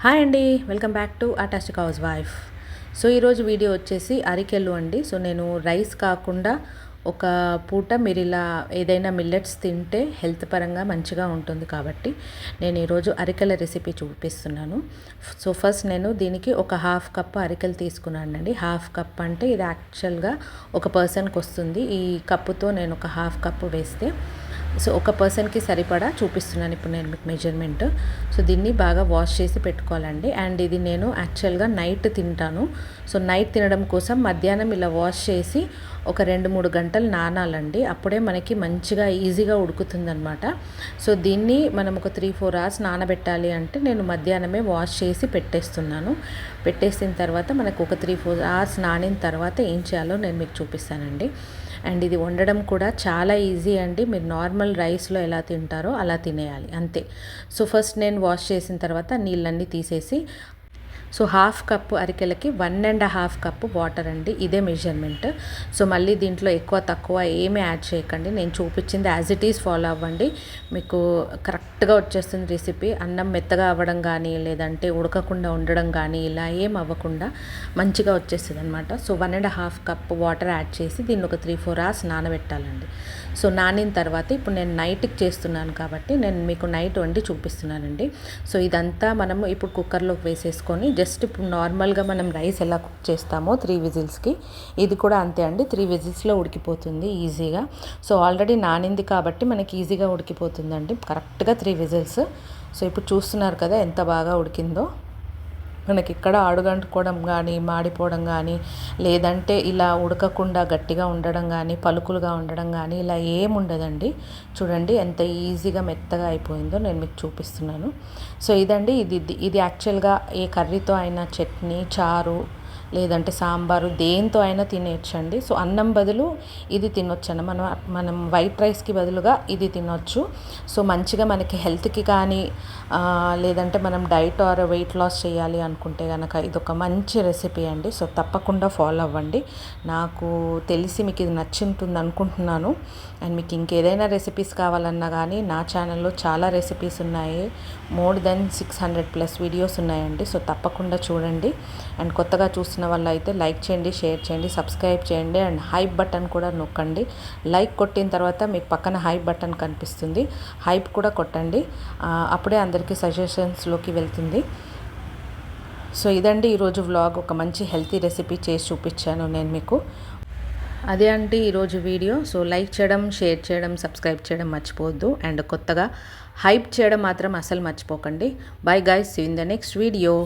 Hi అండి welcome back to అటాస్టిక్ house wife so ఈరోజు video వచ్చేసి అరికెలు అండి. సో నేను రైస్ కాకుండా ఒక పూట మీరు ఇలా ఏదైనా మిల్లెట్స్ తింటే హెల్త్ పరంగా మంచిగా ఉంటుంది కాబట్టి నేను ఈరోజు అరికెల రెసిపీ చూపిస్తున్నాను. సో ఫస్ట్ నేను దీనికి ఒక హాఫ్ కప్ అరికెలు తీసుకున్నానండి హాఫ్ కప్ అంటే ఇది యాక్చువల్గా ఒక పర్సన్కి వస్తుంది. ఈ కప్పుతో నేను ఒక హాఫ్ కప్ వేస్తే సో ఒక పర్సన్కి సరిపడా చూపిస్తున్నాను ఇప్పుడు నేను మీకు మెజర్మెంట్. సో దీన్ని బాగా వాష్ చేసి పెట్టుకోవాలండి. అండ్ ఇది నేను యాక్చువల్గా నైట్ తింటాను. సో నైట్ తినడం కోసం మధ్యాహ్నం ఇలా వాష్ చేసి ఒక రెండు మూడు గంటలు నానాలండి. అప్పుడే మనకి మంచిగా ఈజీగా ఉడుకుతుందనమాట సో దీన్ని మనం ఒక త్రీ ఫోర్ అవర్స్ నానబెట్టాలి అంటే నేను మధ్యాహ్నమే వాష్ చేసి పెట్టేస్తున్నాను. పెట్టేసిన తర్వాత మనకు ఒక త్రీ ఫోర్ అవర్స్ నానిన తర్వాత ఏం చేయాలో నేను మీకు చూపిస్తానండి. అండ్ ఇది వండడం కూడా చాలా ఈజీ అండి. మీరు నార్మల్ రైస్లో ఎలా తింటారో అలా తినేయాలి. అంతే. సో ఫస్ట్ నేను వాష్ చేసిన తర్వాత నీళ్ళన్నీ తీసేసి so half cup అరికెలకి one and half cup water అండి ఇదే మెజర్మెంట్ సో మళ్ళీ దీంట్లో ఎక్కువ తక్కువ ఏమీ యాడ్ చేయకండి. నేను చూపించింది యాజ్ ఇట్ ఈస్ ఫాలో అవ్వండి. మీకు కరెక్ట్గా వచ్చేస్తుంది రెసిపీ అన్నం మెత్తగా అవ్వడం కానీ లేదంటే ఉడకకుండా ఉండడం కానీ ఇలా ఏం అవ్వకుండా మంచిగా వచ్చేస్తుంది అనమాట so one and half cup water add చేసి దీన్ని ఒక త్రీ ఫోర్ అవర్స్ నానబెట్టాలండి. సో నానిన తర్వాత ఇప్పుడు నేను నైట్కి చేస్తున్నాను కాబట్టి నేను మీకు నైట్ వండి చూపిస్తున్నానండి. సో ఇదంతా మనము ఇప్పుడు కుక్కర్లోకి వేసేసుకొని జస్ట్ ఇప్పుడు నార్మల్గా మనం రైస్ ఎలా కుక్ చేస్తామో త్రీ విజిల్స్కి. ఇది కూడా అంతే అండి. త్రీ విజిల్స్లో ఉడికిపోతుంది ఈజీగా. సో ఆల్రెడీ నానింది కాబట్టి మనకి ఈజీగా ఉడికిపోతుందండి. కరెక్ట్గా త్రీ విజిల్స్. సో ఇప్పుడు చూస్తున్నారు కదా ఎంత బాగా ఉడికిందో. మనకి ఇక్కడ అడుగంటుకోవడం కానీ మాడిపోవడం కానీ లేదంటే ఇలా ఉడకకుండా గట్టిగా ఉండడం కానీ పలుకులుగా ఉండడం కానీ ఇలా ఏముండదండి. చూడండి ఎంత ఈజీగా మెత్తగా అయిపోయిందో నేను మీకు చూపిస్తున్నాను. సో ఇదండి ఇది ఇది యాక్చువల్గా ఏ కర్రీతో అయినా చట్నీ చారు లేదంటే సాంబారు దేంతో అయినా తినేయచ్చండి. సో అన్నం బదులు ఇది తినొచ్చు అన్న మనం మనం వైట్ రైస్కి బదులుగా ఇది తినొచ్చు. సో మంచిగా మనకి హెల్త్కి కానీ లేదంటే మనం డైట్ ఆర్ వెయిట్ లాస్ చేయాలి అనుకుంటే కనుక ఇది ఒక మంచి రెసిపీ అండి. సో తప్పకుండా ఫాలో అవ్వండి. నాకు తెలిసి మీకు ఇది నచ్చింటుంది అనుకుంటున్నాను. అండ్ మీకు ఇంకేదైనా రెసిపీస్ కావాలన్నా కానీ నా ఛానల్లో చాలా రెసిపీస్ ఉన్నాయి. More than six hundred plus videos ఉన్నాయండి. సో తప్పకుండా చూడండి. అండ్ కొత్తగా చూసి చూస్తున్న వాళ్ళు అయితే లైక్ చేయండి షేర్ చేయండి సబ్స్క్రైబ్ చేయండి అండ్ హైప్ బటన్ కూడా నొక్కండి. లైక్ కొట్టిన తర్వాత మీకు పక్కన హైప్ బటన్ కనిపిస్తుంది. హైప్ కూడా కొట్టండి. అప్పుడే అందరికీ సజెషన్స్లోకి వెళ్తుంది. సో ఇదండి ఈరోజు వ్లాగ్. ఒక మంచి హెల్తీ రెసిపీ చేసి చూపించాను నేను మీకు. అదే అండి ఈరోజు వీడియో. సో లైక్ చేయడం షేర్ చేయడం సబ్స్క్రైబ్ చేయడం మర్చిపోవద్దు. అండ్ కొత్తగా హైప్ చేయడం మాత్రం అసలు మర్చిపోకండి. Bye guys in the next video.